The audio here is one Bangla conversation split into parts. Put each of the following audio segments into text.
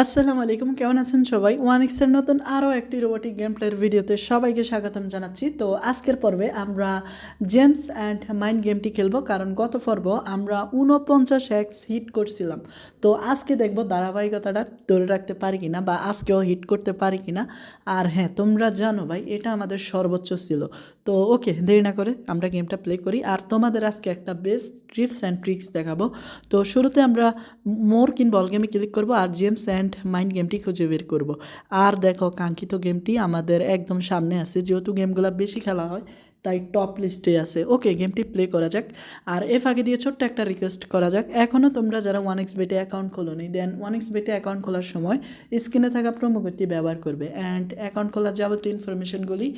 আসসালামু আলাইকুম, কেমন আছেন সবাই? ওয়ান এক্সের নতুন আরও একটি রোবোটিক গেম প্লের ভিডিওতে সবাইকে স্বাগতম জানাচ্ছি। তো আজকের পর্বে আমরা জেমস অ্যান্ড মাইন্ড গেমটি খেলব, কারণ গত পর্ব আমরা উনপঞ্চাশ এক্স হিট করছিলাম। তো আজকে দেখব ধারাবাহিকতাটা ধরে রাখতে পারি কি না বা আজকেও হিট করতে পারি কিনা। আর হ্যাঁ তোমরা জানো ভাই, এটা আমাদের সর্বোচ্চ ছিল। তো ওকে, দেরি না করে আমরা গেমটা প্লে করি। আর তোমাদের আজকে একটা বেস্ট ট্রিপস অ্যান্ড ট্রিক্স দেখাবো। তো শুরুতে আমরা মোর কিন বল গেমে ক্লিক করব। আর জেমস অ্যান্ড মাইন্ড গেমটি খুঁজে বের করব। আর দেখো, কাঙ্ক্ষিত গেমটি আমাদের একদম সামনে আছে। যেহেতু গেমগুলো বেশি খেলা হয় তাই টপ লিস্টে আছে। ওকে গেমটি প্লে করা যাক। আর এ ফাঁকে দিয়ে ছোট্ট একটা রিকোয়েস্ট করা যাক। এখনও তোমরা যারা ওয়ান এক্স বেটে অ্যাকাউন্ট খোলোনি দেন ওয়ান এক্স বেটে অ্যাকাউন্ট খোলার সময় স্ক্রিনে থাকা প্রোমো কোডটি ব্যবহার করবে। অ্যান্ড অ্যাকাউন্ট খোলার যাবতীয় ইনফরমেশনগুলি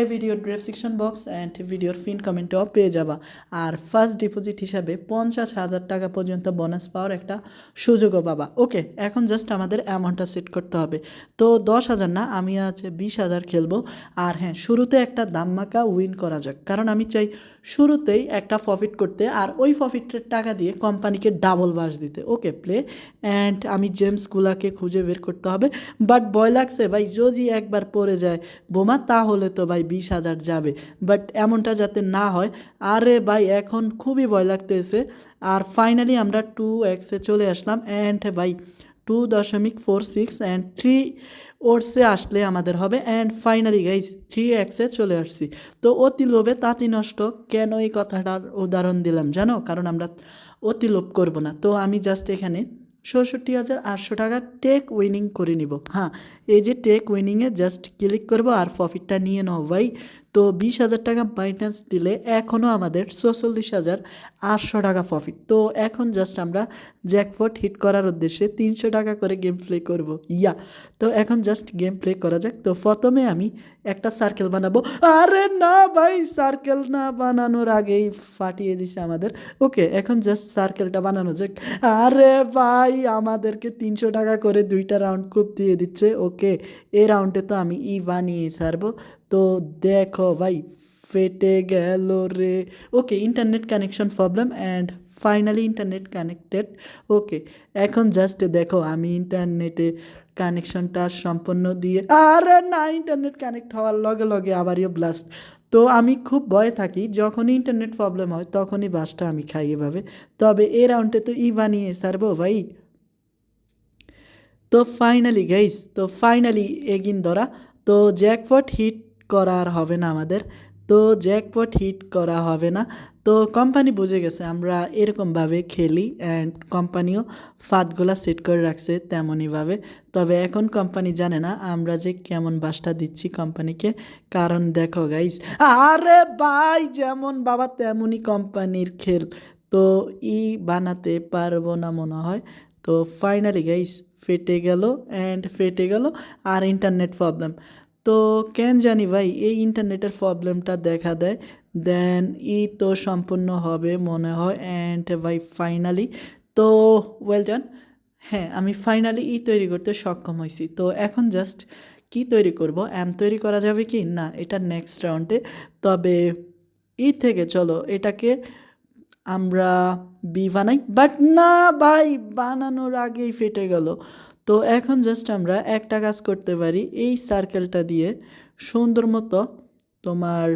এ ভিডিওর ডেসক্রিপশন বক্স অ্যান্ড ভিডিওর ফিন কমেন্টেও পেয়ে যাবা। আর ফার্স্ট ডিপোজিট হিসাবে পঞ্চাশ হাজার টাকা পর্যন্ত বোনাস পাওয়ার একটা সুযোগও পাবা। ওকে এখন জাস্ট আমাদের অ্যামাউন্টটা সেট করতে হবে। তো দশ হাজার না, আমি আছে বিশ হাজার খেলব। আর হ্যাঁ শুরুতে একটা দাম্মাকা উইন করা যাক। কারণ আমি চাই শুরুতেই একটা প্রফিট করতে আর ওই প্রফিটের টাকা দিয়ে কোম্পানিকে ডাবল বাস দিতে। ওকে প্লে অ্যান্ড আমি জেমসগুলাকে খুঁজে বের করতে হবে। বাট ভয় লাগছে ভাই, যদি একবার পড়ে যায় বোমা, তাহলে তো ভাই বিশ হাজার যাবে। বাট এমনটা যাতে না হয়, আরে ভাই, এখন খুবই ভয় লাগতেছে। আর ফাইনালি আমরা টু এক্সে চলে আসলাম অ্যান্ড ভাই টু দশমিক ফোর সিক্স অ্যান্ড থ্রি ওটসে আসলে আমাদের হবে। অ্যান্ড ফাইনালি গাইজ থ্রি এক্সে চলে আসছি। তো অতি লোভে তাঁতি নষ্ট, কেন এই কথাটার উদাহরণ দিলাম জানো? কারণ আমরা অতি লোভ করব না। তো আমি জাস্ট এখানে ষষট্টি হাজার আটশো টাকা টেক উইনিং করে নিব। হ্যাঁ এই যে টেক উইনিংয়ে জাস্ট ক্লিক করব আর প্রফিটটা নিয়ে নাও। ভাই তো বিশ হাজার টাকা মাইনাস দিলে এখনও আমাদের ছচল্লিশ হাজার আটশো টাকা প্রফিট তো এখন জাস্ট আমরা জ্যাকপট হিট করার উদ্দেশ্যে তিনশো টাকা করে গেম প্লে করব। ইয়া! তো এখন জাস্ট গেম প্লে করা যাক। তো প্রথমে আমি একটা সার্কেল বানাবো। আরে না ভাই সার্কেল না বানানোর আগেই ফাটিয়ে দিছে আমাদের। ওকে এখন জাস্ট সার্কেলটা বানানো যাক। আরে ভাই, আমাদেরকে তিনশো টাকা করে দুইটা রাউন্ড খুব দিয়ে দিচ্ছে। ওকে এই রাউন্ডে তো আমি ই বানিয়ে ছাড়বো। তো দেখো ভাই, ফেটে গেল রে। Okay internet connection problem and finally internet connected okay এখন জাস্ট দেখো আমি ইন্টারনেটে কানেকশনটা সম্পন্ন দিয়ে, আর না ইন্টারনেট কানেক্ট হওয়ার লগে লগে আবারও ব্লাস্ট তো আমি খুব ভয়ে থাকি, যখনই ইন্টারনেট প্রবলেম হয় তখনই বাসটা আমি খাই এভাবে। তবে এ রাউন্ডে তো ই বানিয়ে সারবো ভাই। তো ফাইনালি গাইস তো ফাইনালি এগিন ধরা। তো জ্যাকপট হিট করা আর হবে না আমাদের। তো জ্যাকপট হিট করা হবে না। তো কোম্পানি বুঝে গেছে, আমরা এরকমভাবে খেলি অ্যান্ড কোম্পানিও ফাঁদগুলা সেট করে রাখছে তেমনইভাবে। তবে এখন কোম্পানি জানে না আমরা যে কেমন বাসটা দিচ্ছি কোম্পানিকে। কারণ দেখো গাইস আরে ভাই, যেমন বাবা তেমনই কোম্পানির খেল। তো ই বানাতে পারব না মনে হয়। তো ফাইনালি গাইস ফেটে গেল অ্যান্ড ফেটে গেল। আর ইন্টারনেট প্রবলেম তো কেন জানি ভাই, এই ইন্টারনেটের প্রবলেমটা দেখা দেয়। দেন ই তো সম্পূর্ণ হবে মনে হয় অ্যান্ড ভাই ফাইনালি তো ওয়েল ডান হ্যাঁ আমি ফাইনালি ই তৈরি করতে সক্ষম হয়েছি তো এখন জাস্ট কি তৈরি করব? অ্যাম তৈরি করা যাবে কি? না, এটা নেক্সট রাউন্ডে তবে ই থেকে চলো, এটাকে আমরা বি বানাই। বাট না ভাই, বানানোর আগেই ফেটে গেল। তো এখন জাস্ট আমরা একটা কাজ করতে পারি, এই সার্কেলটা দিয়ে সুন্দর মতো তোমার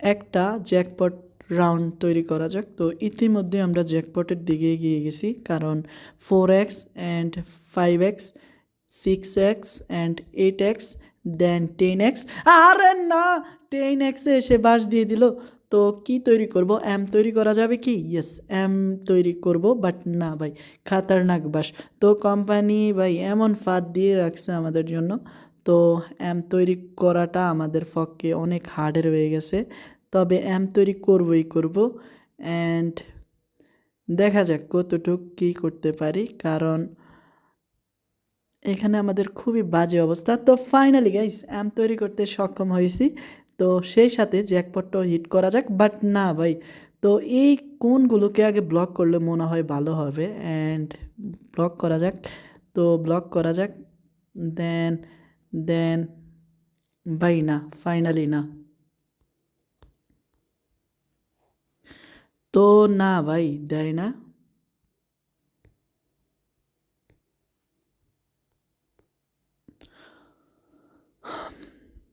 একটা জ্যাকপট রাউন্ড তৈরি করা যাক। তো ইতিমধ্যে আমরা জ্যাকপটের দিকে এগিয়ে গেছি, কারণ four X and five X six X and eight X then ten X আরে না টেন এক্সে এসে বাস দিয়ে দিল। তো কি তৈরি করব? এম তৈরি করা যাবে কি? ইয়েস এম তৈরি করব বাট না ভাই, খাতারনাক বাস। তো কোম্পানি ভাই এমন ফাঁদ দিয়ে রাখছে আমাদের জন্য। তো এম তৈরি করাটা আমাদের পক্ষে অনেক হার্ডের হয়ে গেছে। তবে এম তৈরি করবই করব অ্যান্ড দেখা যাক কতটুক কী করতে পারি, কারণ এখানে আমাদের খুবই বাজে অবস্থা। তো ফাইনালি গাইস অ্যাম তৈরি করতে সক্ষম হয়েছি। তো সেই সাথে জ্যাকপটটাও হিট করা যাক, বাট না ভাই, তো এই কোনগুলোকে আগে ব্লক করলে মনে হয় ভালো হবে? অ্যান্ড ব্লক করা যাক, তো ব্লক করা যাক, দেন দেন, ভাই না, ফাইনালি না। তো না ভাই, দেয় না।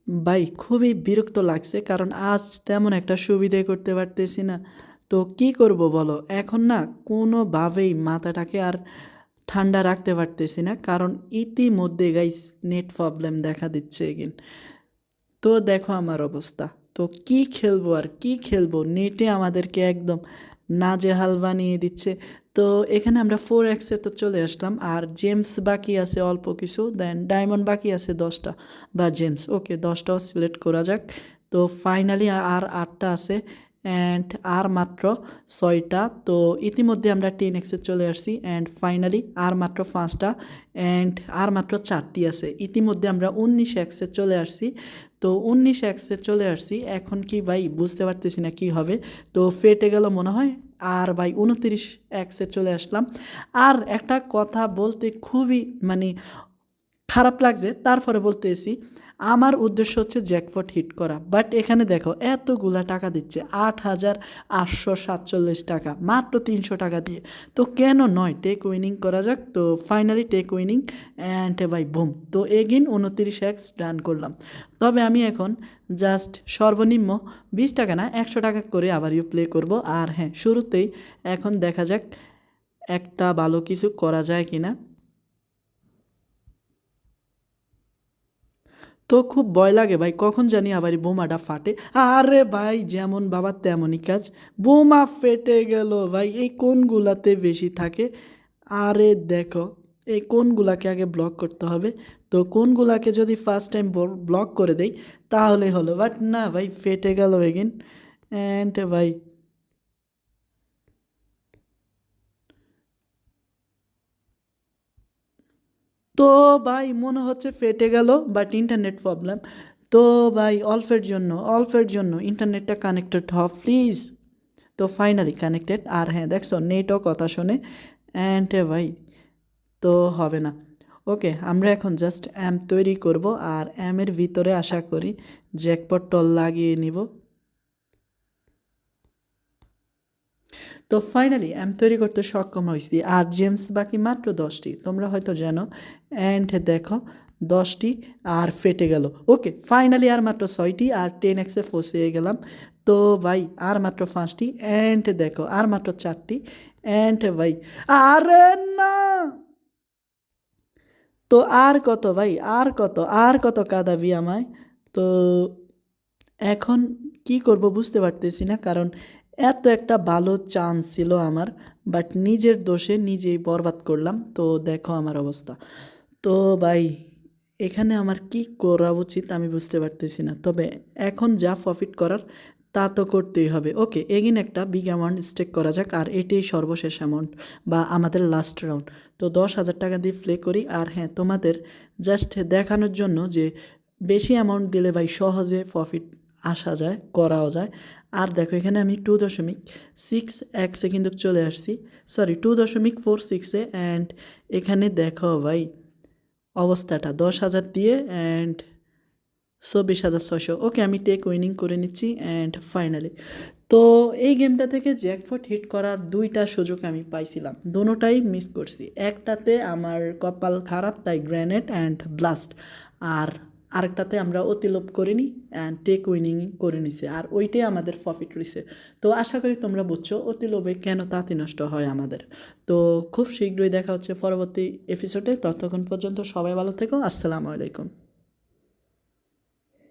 ভাই, খুবই বিরক্ত লাগছে কারণ আজ তেমন একটা সুবিধে করতে পারতেছি না। তো কি করব বলো? এখন না কোনোভাবেই মাথাটাকে আর ঠান্ডা রাখতে পারতেছি না কারণ ইতিমধ্যে গাইস নেট প্রবলেম দেখা দিচ্ছে এগিন তো দেখো আমার অবস্থা। তো কি খেলব আর কি খেলব? নেটে আমাদেরকে একদম নাজেহাল বানিয়ে দিচ্ছে। তো এখানে আমরা ফোর এক্সে তো চলে আসলাম। আর জেমস বাকি আছে অল্প কিছু দেন ডায়মন্ড বাকি আছে দশটা বা জেমস ওকে দশটাও সিলেক্ট করা যাক। তো ফাইনালি আর আটটা আছে অ্যান্ড আর মাত্র ছয়টা। তো ইতিমধ্যে আমরা টেন এক্সে চলে আসছি অ্যান্ড ফাইনালি আর মাত্র পাঁচটা অ্যান্ড আর মাত্র চারটি আছে। ইতিমধ্যে আমরা উনিশ এক্সে চলে আসছি। তো উনিশ এক্সে চলে আসছি। এখন কি ভাই, বুঝতে পারতেছি না কি হবে। তো ফেটে গেল মনে হয়? আর ভাই উনতিরিশ একসে চলে আসলাম। আর একটা কথা বলতে খুবই মানে খারাপ লাগছে, তারপরে বলতেছি আমার উদ্দেশ্য হচ্ছে জ্যাকপট হিট করা। বাট এখানে দেখো, এতগুলা টাকা দিচ্ছে, আট হাজার আটশো সাতচল্লিশ টাকা, মাত্র তিনশো টাকা দিয়ে। তো কেন নয়? টেক উইনিং করা যাক। তো finally take winning and by boom তো এগিন উনতিরিশ এক্স ডান করলাম। তবে আমি এখন জাস্ট সর্বনিম্ন বিশ টাকা না, একশো টাকা করে আবার ইউ প্লে করব। আর হ্যাঁ শুরুতেই এখন দেখা যাক একটা ভালো কিছু করা যায় কি না তো খুব ভয় লাগে ভাই, কখন জানি আবার এই বোমাটা ফাটে। আরে ভাই, যেমন বাবা তেমনই কাজ। বোমা ফেটে গেল ভাই, এই কোনগুলাতে বেশি থাকে? আরে দেখো, এই কোনগুলাকে আগে ব্লক করতে হবে? তো কোনগুলাকে যদি ফার্স্ট টাইম ব্লক করে দেই, তাহলে হলো বাট না ভাই, ফেটে গেল এগেন অ্যান্ড ভাই তো ভাই মনে হচ্ছে ফেটে গেল বাট ইন্টারনেট প্রবলেম তো ভাই অল্পের জন্য অল্পের জন্য ইন্টারনেটটা কানেক্টেড হ প্লিজ তো ফাইনালি কানেক্টেড আর হ্যাঁ দেখছ নেটও কথা শোনে অ্যান্ড ভাই, তো হবে না। ওকে আমরা এখন জাস্ট অ্যাম তৈরি করব, আর অ্যামের ভিতরে আশা করি জ্যাকপট টল লাগিয়ে নিব। তো ফাইনালি অ্যাম তৈরি করতে সক্ষম হয়েছি। আর জেমস বাকি মাত্র দশটি, তোমরা হয়তো জানো। অ্যান্ড দেখো, দশটি, আর ফেটে গেল। ওকে ফাইনালি আর মাত্র ছয়টি, আর টেন এক্সে ফসে গেলাম। তো ভাই, আর মাত্র পাঁচটি। অ্যান্ড দেখো, আর মাত্র চারটি। অ্যান্ড ভাই, আরে না! তো আর কত ভাই, আর কত আর কত কাদাবি আমায়? তো এখন কি করব বুঝতে পারতেছি না, কারণ এত একটা ভালো চান্স ছিল আমার বাট নিজের দোষে নিজেই বরবাদ করলাম। তো দেখো আমার অবস্থা। তো ভাই, এখানে আমার কি করা উচিত আমি বুঝতে পারতেছি না। তবে এখন যা প্রফিট করার, তা তো করতেই হবে। ওকে এগিন একটা বিগ অ্যামাউন্ট স্টেক করা যাক, আর এটাই সর্বশেষ অ্যামাউন্ট বা আমাদের লাস্ট রাউন্ড তো দশ হাজার টাকা দিয়ে প্লে করি, আর হ্যাঁ তোমাদের জাস্ট দেখানোর জন্য যে বেশি অ্যামাউন্ট দিলে ভাই সহজে প্রফিট আসা যায়, করাও যায়। আর দেখো, এখানে আমি টু দশমিক সিক্স এক্সে কিন্তু চলে আসছি। সরি টু দশমিক ফোর সিক্সে অ্যান্ড এখানে দেখো ভাই, অবস্থাটা দশ হাজার দিয়ে অ্যান্ড চব্বিশ হাজার ছশো ওকে আমি টেক উইনিং করে নিচ্ছি অ্যান্ড ফাইনালি তো এই গেমটা থেকে জ্যাকফট হিট করার দুইটা সুযোগ আমি পাইছিলাম। দোনোটাই মিস করছি। একটাতে আমার কপাল খারাপ, তাই গ্র্যানেড অ্যান্ড ব্লাস্ট আর আরেকটাতে আমরা অতিলোপ নিই অ্যান্ড টেক উইনিং করে নিছে, আর ওইটাই আমাদের প্রফিট রয়েছে তো আশা করি তোমরা বুঝছ অতিলোভে কেন তাঁতি নষ্ট হয় আমাদের। তো খুব শীঘ্রই দেখা হচ্ছে পরবর্তী এপিসোডে ততক্ষণ পর্যন্ত সবাই ভালো থেকো, আসসালামু আলাইকুম।